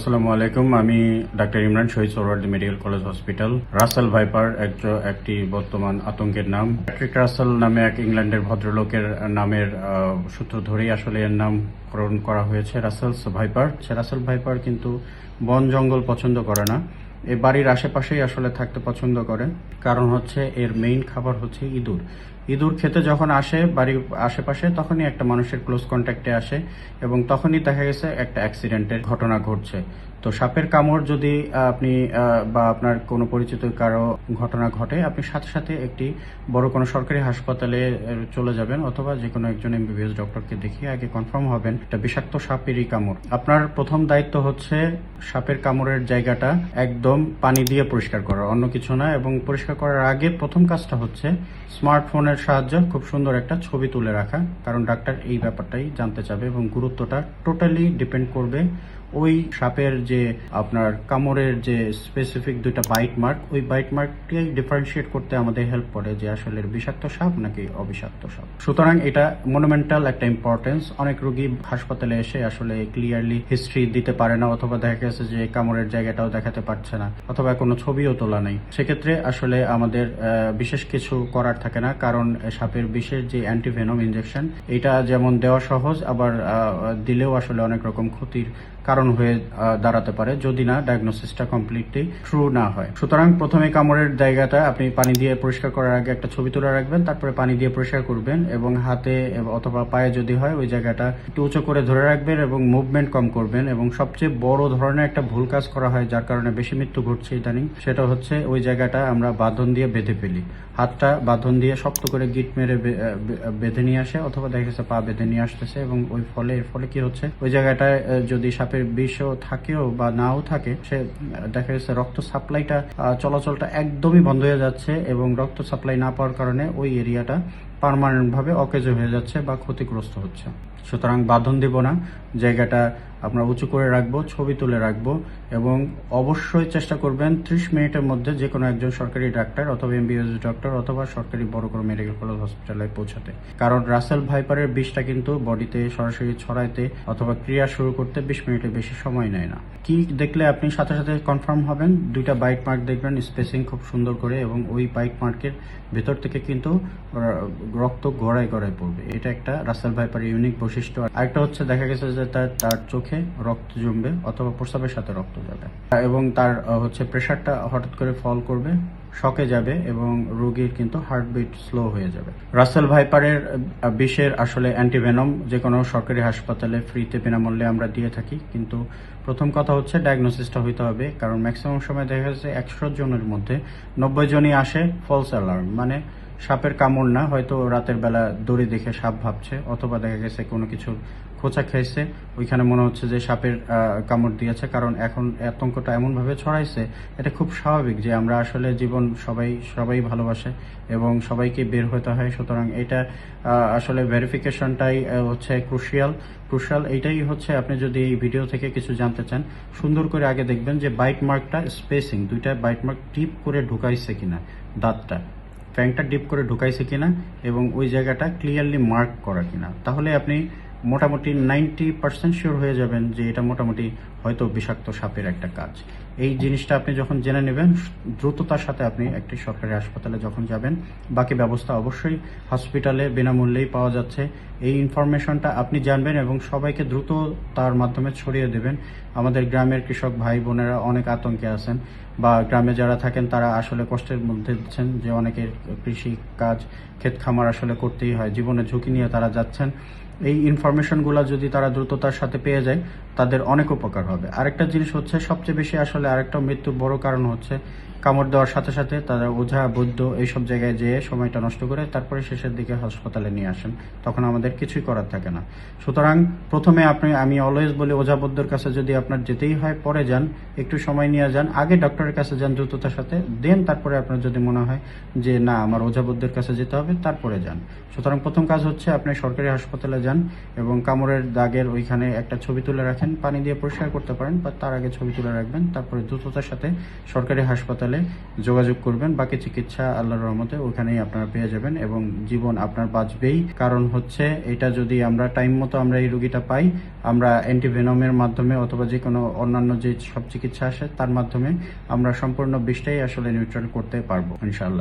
আসসালামু আলাইকুম। আমি doctor Imran Shaheed Suhrawardy medical college hospital. Russell viper একটি বর্তমান আতঙ্কের নাম। প্যাট্রিক রাসেল নামে এক ইংল্যান্ডের ভদ্রলোকের নামের সূত্র ধরেই আসলে এর নামকরণ করা হয়েছে রাসেলস ভাইপার। সে রাসেল ভাইপার কিন্তু বন জঙ্গল পছন্দ করে না। এ বাড়ির আশেপাশেই আসলে থাকতে পছন্দ করে। কারণ হচ্ছে এর মেইন খাবার হচ্ছে ইঁদুর। ইঁদুর খেতে যখন আসে বাড়ির আশেপাশে, তখনই একটা মানুষের ক্লোজ কন্ট্যাক্টে আসে এবং তখনই দেখা গেছে একটা অ্যাক্সিডেন্টের ঘটনা ঘটছে। তো সাপের কামড় যদি আপনি বা আপনার কোনো পরিচিত কারও ঘটনা ঘটে, আপনি সাথে সাথে একটি বড় কোনো সরকারি হাসপাতালে চলে যাবেন অথবা যে কোনো একজন এমবিবিএস ডক্টরকে দেখিয়ে আগে কনফার্ম হবেন এটা বিষাক্ত সাপেরই কামড়। আপনার প্রথম দায়িত্ব হচ্ছে সাপের কামড়ের জায়গাটা একদম পানি দিয়ে পরিষ্কার করা, অন্য কিছু না। এবং পরিষ্কার করার আগে প্রথম কাজটা হচ্ছে স্মার্টফোনের সাহায্যে, খুব সুন্দর একটা ছবি তুলে রাখা। কারণ ডাক্তার এই ব্যাপারটাই জানতে চাবে এবং গুরুত্বটা টোটালি ডিপেন্ড করবে ওই সাপের যে আপনার কামড়ের যে স্পেসিফিক দুইটা বাইট মার্ক ওই বাইট মার্কটাই ডিফারেন্সিয়েট করতে আমাদের হেল্প করে যে আসলে বিষাক্ত সাপ নাকি অবিষাক্ত সাপ। সুতরাং এটা মনুমেন্টাল একটা ইম্পর্টেন্স অনেক রোগী হাসপাতালে এসে আসলে ক্লিয়ারলি হিস্ট্রি দিতে পারে না অথবা দেখা গেছে যে কামড়ের জায়গাটাও দেখাতে পারছে না অথবা কোনো ছবিও তোলা নেই। সেক্ষেত্রে আসলে আমাদের বিশেষ কিছু করার থাকে না। কারণ সাপের বিশেষ যে অ্যান্টিভেনম ইনজেকশন, এটা যেমন দেওয়া সহজ, আবার দিলেও আসলে অনেক রকম ক্ষতির কারণ হয়ে দাঁড়াতে পারে, যদি না ডায়াগনোসিসটা কমপ্লিটলি ট্রু না হয়। সুতরাং প্রথমে কামড়ের জায়গাটা আপনি পানি দিয়ে পরিষ্কার করার আগে একটা ছবি তুলে রাখবেন, তারপরে পানি দিয়ে পরিষ্কার করবেন, এবং হাতে অথবা পায়ে যদি হয়, ওই জায়গাটা একটু উঁচু করে ধরে রাখবেন এবং মুভমেন্ট কম করবেন, এবং সবচেয়ে বড় ধরনের একটা ভুল কাজ করা হয়, যার কারণে বেশি মৃত্যু ঘটছে ইদানিং, সেটা হচ্ছে ওই জায়গাটা আমরা বাঁধন দিয়ে বেঁধে ফেলি। হাতটা বাঁধন দিয়ে শক্ত করে গিট মেরে বেঁধে নিয়ে আসে, অথবা দেখা গেছে পা বেঁধে নিয়ে আসতেছে এবং ওই ফলে, এর ফলে কি হচ্ছে? ওই জায়গাটায় যদি সাপের বিষও থাকেও বা নাও থাকে, সে দেখা গেছে রক্ত সাপ্লাইটা চলাচলটা একদমই বন্ধ হয়ে যাচ্ছে এবং রক্ত সাপ্লাই না পাওয়ার কারণে ওই এরিয়াটা পার্মানেন্ট ভাবে অকেজ হয়ে যাচ্ছে বা ক্ষতিগ্রস্ত হচ্ছে। সুতরাং বাঁধন দিব না, জায়গাটা আমরা উঁচু করে রাখব, ছবি তুলে রাখব এবং অবশ্যই চেষ্টা করবেন ত্রিশ মিনিটের মধ্যে যে কোনো একজন সরকারি ডাক্তার অথবা এমবিএস ডক্টর অথবা সরকারি বড় কোনো মেডিকেল কলেজ হসপিটালে পৌঁছাতে। কারণ রাসেল ভাইপারের বিষটা কিন্তু বডিতে সরাসরি ছড়াইতে অথবা ক্রিয়া শুরু করতে বিশ মিনিটের বেশি সময় নেয় না। কি দেখলে আপনি সাথে সাথে কনফার্ম হবেন? দুইটা বাইট মার্ক দেখবেন স্পেসিং খুব সুন্দর করে এবং ওই বাইট মার্কের ভেতর থেকে কিন্তু রক্ত গড়ায় গড়ায় পড়বে। এটা একটা রাসেল ভাইপারের ইউনিক বৈশিষ্ট্য। আরেকটা হচ্ছে দেখা গেছে যে তার চোখে রক্ত জমবে অথবা প্রস্রাবের সাথে রক্ত যাবে। এবং তার হচ্ছে প্রেশারটা হঠাৎ করে ফল করবে, শকে যাবে এবং রোগীর কিন্তু হার্টবিট স্লো হয়ে যাবে। রাসেল ভাইপারের বিষের আসলে অ্যান্টিভেনম যে কোনো সরকারি হাসপাতালে ফ্রিতে বিনামূল্যে আমরা দিয়ে থাকি। কিন্তু প্রথম কথা হচ্ছে ডায়াগনোসিসটা হইতে হবে, কারণ ম্যাক্সিমাম সময় দেখা যাচ্ছে একশো জনের মধ্যে নব্বই জনই আসে ফলস অ্যালার্ম মানে সাপের কামড় না, হয়তো রাতের বেলা দড়ি দেখে সাপ ভাবছে, অথবা দেখা গেছে কোনো কিছুর খোঁচা খেয়েছে। ওইখানে মনে হচ্ছে যে সাপের কামড় দিয়েছে, কারণ এখন আতঙ্কটা এমনভাবে ছড়াইছে, এটা খুব স্বাভাবিক যে আমরা আসলে জীবন সবাই সবাই ভালোবাসে এবং সবাইকে বের হতে হয়। সুতরাং এটা আসলে ভেরিফিকেশনটাই হচ্ছে ক্রুশিয়াল ক্রুশিয়াল এইটাই হচ্ছে আপনি যদি এই ভিডিও থেকে কিছু জানতে চান, সুন্দর করে আগে দেখবেন যে বাইট মার্কটা স্পেসিং দুইটা বাইট মার্ক টিপ করে ঢুকাইছে কিনা দাঁতটা। ফ্যাংটা ডিপ করে ঢুকাইছে কিনা এবং ওই জায়গাটা ক্লিয়ারলি মার্ক করা কিনা। তাহলে আপনি মোটামুটি নাইনটি পার্সেন্ট শিওর হয়ে যাবেন যে এটা মোটামুটি হয়তো বিষাক্ত সাপের একটা কাজ। এই জিনিসটা আপনি যখন জেনে নেবেন, দ্রুততার সাথে আপনি একটি সরকারি হাসপাতালে যখন যাবেন, বাকি ব্যবস্থা অবশ্যই হসপিটালে বিনামূল্যেই পাওয়া যাচ্ছে। এই ইনফরমেশনটা আপনি জানবেন এবং সবাইকে দ্রুত তার মাধ্যমে ছড়িয়ে দেবেন। আমাদের গ্রামের কৃষক ভাই বোনেরা অনেক আতঙ্কে আছেন বা গ্রামে যারা থাকেন, তারা আসলে কষ্টের মধ্যে দিচ্ছেন যে অনেকের কৃষি কাজ, ক্ষেত খামার আসলে করতেই হয়, জীবনে ঝুঁকি নিয়ে তারা যাচ্ছেন। এই ইনফরমেশনগুলো যদি তারা দ্রুততার সাথে পেয়ে যায় তাদের অনেক উপকার হবে। আরেকটা জিনিস হচ্ছে, সবচেয়ে বেশি আসলে আরেকটা মৃত্যুর বড় কারণ হচ্ছে কামড় দেওয়ার সাথে সাথে তারা ওঝা বৈদ্য এইসব জায়গায় যেয়ে সময়টা নষ্ট করে তারপরে শেষের দিকে হাসপাতালে নিয়ে আসেন। তখন আমাদের কিছুই করার থাকে না। সুতরাং প্রথমে আপনি, আমি অলওয়েজ বলি ওঝা বৈদ্যর কাছে যদি আপনার যেতেই হয়, পরে যান, একটু সময় নিয়ে যান, আগে ডক্টরের কাছে যান দ্রুততার সাথে, দেন তারপরে আপনার যদি মনে হয় যে, না, আমার ওঝা বৈদ্যের কাছে যেতে হবে, তারপরে যান। সুতরাং প্রথম কাজ হচ্ছে আপনি সরকারি হাসপাতালে যান এবং কামড়ের দাগের ওইখানে একটা ছবি তুলে রাখেন, পানি দিয়ে পরিষ্কার করতে পারেন, বা তার আগে ছবি তুলে রাখবেন, তারপরে দ্রুততার সাথে সরকারি হাসপাতালে যোগাযোগ করবেন। বাকি চিকিৎসা আল্লাহর রহমতে ওখানেই আপনারা পেয়ে যাবেন এবং জীবন আপনার বাঁচবেই। কারণ হচ্ছে এটা যদি আমরা টাইম মতো আমরা এই রুগীটা পাই, আমরা অ্যান্টিভেনমের মাধ্যমে অথবা যে কোনো অন্যান্য যে সব চিকিৎসা আসে, তার মাধ্যমে আমরা সম্পূর্ণ বিষটাই আসলে নিউট্রাল করতে পারব, ইনশাআল্লাহ।